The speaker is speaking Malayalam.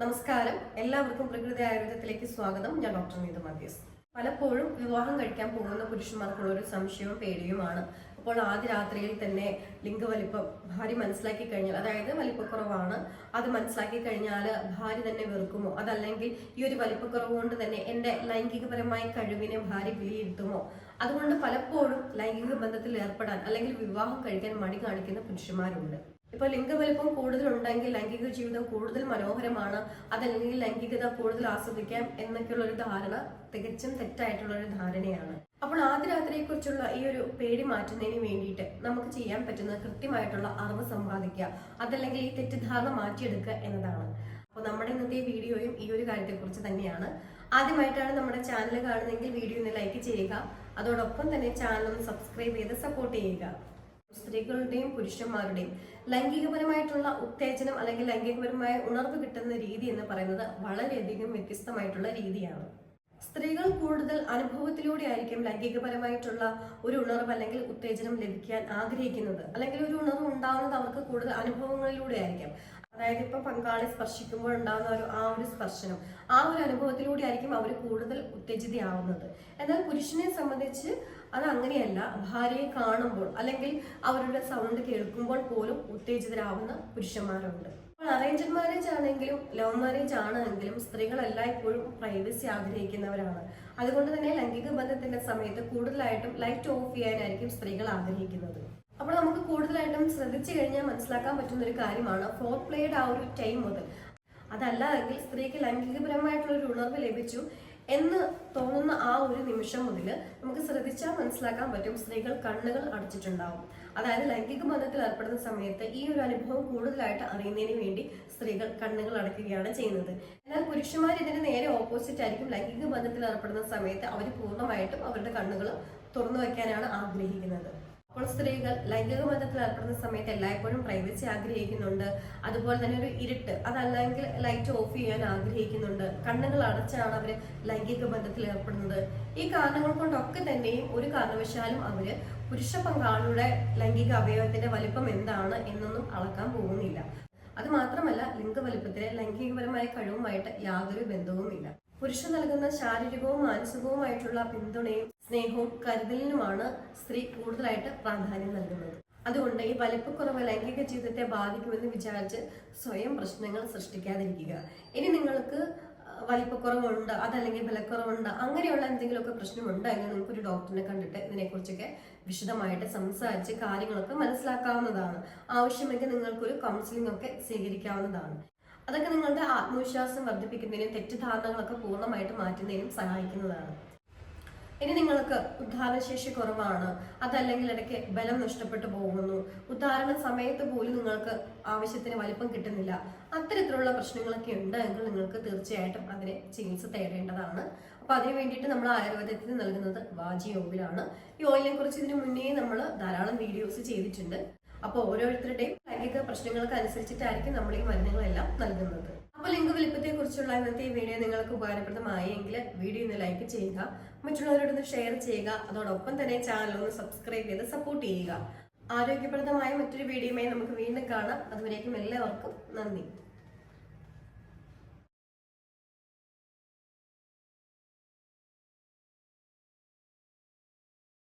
നമസ്കാരം. എല്ലാവർക്കും പ്രകൃതി ആയുർവേദത്തിലേക്ക് സ്വാഗതം. ഞാൻ ഡോക്ടർ നീത മധ്യസ് പലപ്പോഴും വിവാഹം കഴിക്കാൻ പോകുന്ന പുരുഷന്മാർക്കുള്ള ഒരു സംശയവും പേടിയുമാണ്. അപ്പോൾ ആദ്യ രാത്രിയിൽ തന്നെ ലിംഗവലിപ്പം ഭാര്യ മനസ്സിലാക്കി കഴിഞ്ഞാൽ അതായത് വലിപ്പക്കുറവാണ് അത് മനസ്സിലാക്കി കഴിഞ്ഞാൽ ഭാര്യ തന്നെ വെറുക്കുമോ? അതല്ലെങ്കിൽ ഈ ഒരു വലിപ്പക്കുറവ് കൊണ്ട് തന്നെ എന്റെ ലൈംഗികപരമായ കഴിവിനെ ഭാര്യ വിലയിരുത്തുമോ അതുകൊണ്ട് പലപ്പോഴും ലൈംഗിക ബന്ധത്തിൽ ഏർപ്പെടാൻ അല്ലെങ്കിൽ വിവാഹം കഴിക്കാൻ മടി കാണിക്കുന്ന പുരുഷന്മാരുണ്ട്. ഇപ്പൊ ലിംഗവലിപ്പം കൂടുതലുണ്ടെങ്കിൽ ലൈംഗിക ജീവിതം കൂടുതൽ മനോഹരമാണ് അതല്ലെങ്കിൽ ലൈംഗികത കൂടുതൽ ആസ്വദിക്കാം എന്നൊക്കെയുള്ള ഒരു ധാരണ തികച്ചും തെറ്റായിട്ടുള്ള ഒരു ധാരണയാണ്. അപ്പോൾ ആദ്യ രാത്രിയെ കുറിച്ചുള്ള ഈ ഒരു പേടി മാറ്റുന്നതിന് വേണ്ടിയിട്ട് നമുക്ക് ചെയ്യാൻ പറ്റുന്ന കൃത്യമായിട്ടുള്ള അറിവ് സമ്പാദിക്കുക അതല്ലെങ്കിൽ ഈ തെറ്റിദ്ധാരണ മാറ്റിയെടുക്കുക എന്നതാണ്. അപ്പോൾ നമ്മുടെ ഇന്നത്തെ വീഡിയോയും ഈ ഒരു കാര്യത്തെക്കുറിച്ച് തന്നെയാണ്. ആദ്യമായിട്ടാണ് നമ്മുടെ ചാനൽ കാണുന്നതെങ്കിൽ വീഡിയോ ഒന്ന് ലൈക്ക് ചെയ്യുക അതോടൊപ്പം തന്നെ ചാനൽ ഒന്ന് സബ്സ്ക്രൈബ് ചെയ്ത് സപ്പോർട്ട് ചെയ്യുക. സ്ത്രീകളുടെയും പുരുഷന്മാരുടെയും ലൈംഗികപരമായിട്ടുള്ള ഉത്തേജനം അല്ലെങ്കിൽ ലൈംഗികപരമായ ഉണർവ് കിട്ടുന്ന രീതി എന്ന് പറയുന്നത് വളരെയധികം വ്യത്യസ്തമായിട്ടുള്ള രീതിയാണ്. സ്ത്രീകൾ കൂടുതൽ അനുഭവത്തിലൂടെ ആയിരിക്കും ലൈംഗികപരമായിട്ടുള്ള ഒരു ഉണർവ് അല്ലെങ്കിൽ ഉത്തേജനം ലഭിക്കാൻ ആഗ്രഹിക്കുന്നത്. അല്ലെങ്കിൽ ഒരു ഉണർവ് ഉണ്ടാവുന്നത് അവർക്ക് കൂടുതൽ അനുഭവങ്ങളിലൂടെ ആയിരിക്കും. അതായത് ഇപ്പൊ പങ്കാളി സ്പർശിക്കുമ്പോൾ ഉണ്ടാകുന്ന ഒരു ആ ഒരു സ്പർശനം ആ ഒരു അനുഭവത്തിലൂടെ ആയിരിക്കും അവർ കൂടുതൽ ഉത്തേജിതയാവുന്നത്. എന്നാൽ പുരുഷനെ സംബന്ധിച്ച് അത് അങ്ങനെയല്ല. ഭാര്യയെ കാണുമ്പോൾ അല്ലെങ്കിൽ അവരുടെ സൗണ്ട് കേൾക്കുമ്പോൾ പോലും ഉത്തേജിതരാവുന്ന പുരുഷന്മാരുണ്ട്. അപ്പോൾ അറേഞ്ച്ഡ് മാരേജ് ആണെങ്കിലും ലവ് മാരേജ് ആണെങ്കിലും സ്ത്രീകൾ എല്ലായ്പ്പോഴും പ്രൈവസി ആഗ്രഹിക്കുന്നവരാണ്. അതുകൊണ്ട് തന്നെ ലൈംഗിക ബന്ധത്തിന്റെ സമയത്ത് കൂടുതലായിട്ടും ലൈറ്റ് ഓഫ് ചെയ്യാനായിരിക്കും സ്ത്രീകൾ ആഗ്രഹിക്കുന്നത്. അപ്പോൾ നമുക്ക് കൂടുതലായിട്ടും ശ്രദ്ധിച്ചു കഴിഞ്ഞാൽ മനസ്സിലാക്കാൻ പറ്റുന്ന ഒരു കാര്യമാണ് ഫോർ പ്ലേയുടെ ആ ഒരു ടൈം മുതൽ. അതല്ല എങ്കിൽ സ്ത്രീക്ക് ലൈംഗികപരമായിട്ടുള്ള ഒരു ഉണർവ് ലഭിച്ചു എന്ന് തോന്നുന്ന ആ ഒരു നിമിഷം മുതൽ നമുക്ക് ശ്രദ്ധിച്ചാൽ മനസ്സിലാക്കാൻ പറ്റും സ്ത്രീകൾ കണ്ണുകൾ അടച്ചിട്ടുണ്ടാവും. അതായത് ലൈംഗിക ബന്ധത്തിൽ ഏർപ്പെടുന്ന സമയത്ത് ഈ ഒരു അനുഭവം കൂടുതലായിട്ട് അറിയുന്നതിന് വേണ്ടി സ്ത്രീകൾ കണ്ണുകൾ അടയ്ക്കുകയാണ് ചെയ്യുന്നത്. എന്നാൽ പുരുഷന്മാർ ഇതിന് നേരെ ഓപ്പോസിറ്റ് ആയിരിക്കും. ലൈംഗിക ബന്ധത്തിൽ ഏർപ്പെടുന്ന സമയത്ത് അവർ പൂർണമായിട്ടും അവരുടെ കണ്ണുകൾ തുറന്നു വയ്ക്കാനാണ് ആഗ്രഹിക്കുന്നത്. അപ്പോൾ സ്ത്രീകൾ ലൈംഗിക ബന്ധത്തിൽ ഏർപ്പെടുന്ന സമയത്ത് എല്ലായ്പ്പോഴും പ്രൈവസി ആഗ്രഹിക്കുന്നുണ്ട്. അതുപോലെ തന്നെ ഒരു ഇരുട്ട് അതല്ലെങ്കിൽ ലൈറ്റ് ഓഫ് ചെയ്യാൻ ആഗ്രഹിക്കുന്നുണ്ട്. കണ്ണുകൾ അടച്ചാണ് അവർ ലൈംഗിക ബന്ധത്തിൽ ഏർപ്പെടുന്നത്. ഈ കാരണങ്ങൾ കൊണ്ടൊക്കെ തന്നെയും ഒരു കാരണവശാലും അവർ പുരുഷ പങ്കാളിയുടെ ലൈംഗിക അവയവത്തിന്റെ വലിപ്പം എന്താണ് എന്നൊന്നും അളക്കാൻ പോകുന്നില്ല. അത് മാത്രമല്ല ലിംഗ ലിംഗവലിപ്പത്തിലെ ലൈംഗികപരമായ കഴിവുമായിട്ട് യാതൊരു ബന്ധവുമില്ല. പുരുഷൻ നൽകുന്ന ശാരീരികവും മാനസികവുമായിട്ടുള്ള പിന്തുണയും സ്നേഹവും കരുതലിനുമാണ് സ്ത്രീ കൂടുതലായിട്ട് പ്രാധാന്യം നൽകുന്നത്. അതുകൊണ്ട് ഈ വലിപ്പക്കുറവ് ലൈംഗിക ജീവിതത്തെ ബാധിക്കുമെന്ന് വിചാരിച്ച് സ്വയം പ്രശ്നങ്ങൾ സൃഷ്ടിക്കാതിരിക്കുക. ഇനി നിങ്ങൾക്ക് വലിപ്പക്കുറവുണ്ട് അതല്ലെങ്കിൽ ബലക്കുറവുണ്ട് അങ്ങനെയുള്ള എന്തെങ്കിലുമൊക്കെ പ്രശ്നമുണ്ട് എങ്കിൽ നിങ്ങൾക്ക് ഒരു ഡോക്ടറിനെ കണ്ടിട്ട് ഇതിനെക്കുറിച്ചൊക്കെ വിശദമായിട്ട് സംസാരിച്ച് കാര്യങ്ങളൊക്കെ മനസ്സിലാക്കാവുന്നതാണ്. ആവശ്യമെങ്കിൽ നിങ്ങൾക്കൊരു കൗൺസിലിംഗ് ഒക്കെ സ്വീകരിക്കാവുന്നതാണ്. അതൊക്കെ നിങ്ങളുടെ ആത്മവിശ്വാസം വർദ്ധിപ്പിക്കുന്നതിനും തെറ്റിദ്ധാരണകളൊക്കെ പൂർണമായിട്ട് മാറ്റുന്നതിനും സഹായിക്കുന്നതാണ്. ഇനി നിങ്ങൾക്ക് ഉദ്ധാരണശേഷി കുറവാണ്. അതല്ലെങ്കിൽ ഇടയ്ക്ക് ബലം നഷ്ടപ്പെട്ടു പോകുന്നു. ഉദ്ധാരണ സമയത്ത് പോലും നിങ്ങൾക്ക് ആവശ്യത്തിന് വലിപ്പം കിട്ടുന്നില്ല. അത്തരത്തിലുള്ള പ്രശ്നങ്ങളൊക്കെ ഉണ്ട് എങ്കിൽ നിങ്ങൾക്ക് തീർച്ചയായിട്ടും അതിനെ ചികിത്സ തേടേണ്ടതാണ്. അപ്പൊ അതിനു വേണ്ടിയിട്ട് നമ്മൾ ആയുർവേദത്തിൽ നൽകുന്നത് വാജി ഓയിലാണ്. ഈ ഓയിലിനെ കുറിച്ച് ഇതിനു മുന്നേ നമ്മൾ ധാരാളം വീഡിയോസ് ചെയ്തിട്ടുണ്ട്. അപ്പോൾ ഓരോരുത്തരുടെയും ലൈംഗിക പ്രശ്നങ്ങൾക്ക് അനുസരിച്ചിട്ടായിരിക്കും നമ്മൾ ഈ മരുന്നുകളെല്ലാം നൽകുന്നത്. അപ്പോൾ ലിംഗ വലിപ്പത്തെ കുറിച്ചുള്ള ഇന്നത്തെ ഈ വീഡിയോ നിങ്ങൾക്ക് ഉപകാരപ്രദമായെങ്കിൽ വീഡിയോ ഒന്ന് ലൈക്ക് ചെയ്യുക. മറ്റുള്ളവരോടൊന്ന് ഷെയർ ചെയ്യുക. അതോടൊപ്പം തന്നെ ചാനൽ ഒന്ന് സബ്സ്ക്രൈബ് ചെയ്ത് സപ്പോർട്ട് ചെയ്യുക. ആരോഗ്യപ്രദമായ മറ്റൊരു വീഡിയോയുമായി നമുക്ക് വീണ്ടും കാണാം. അതുവരേക്കും എല്ലാവർക്കും നന്ദി.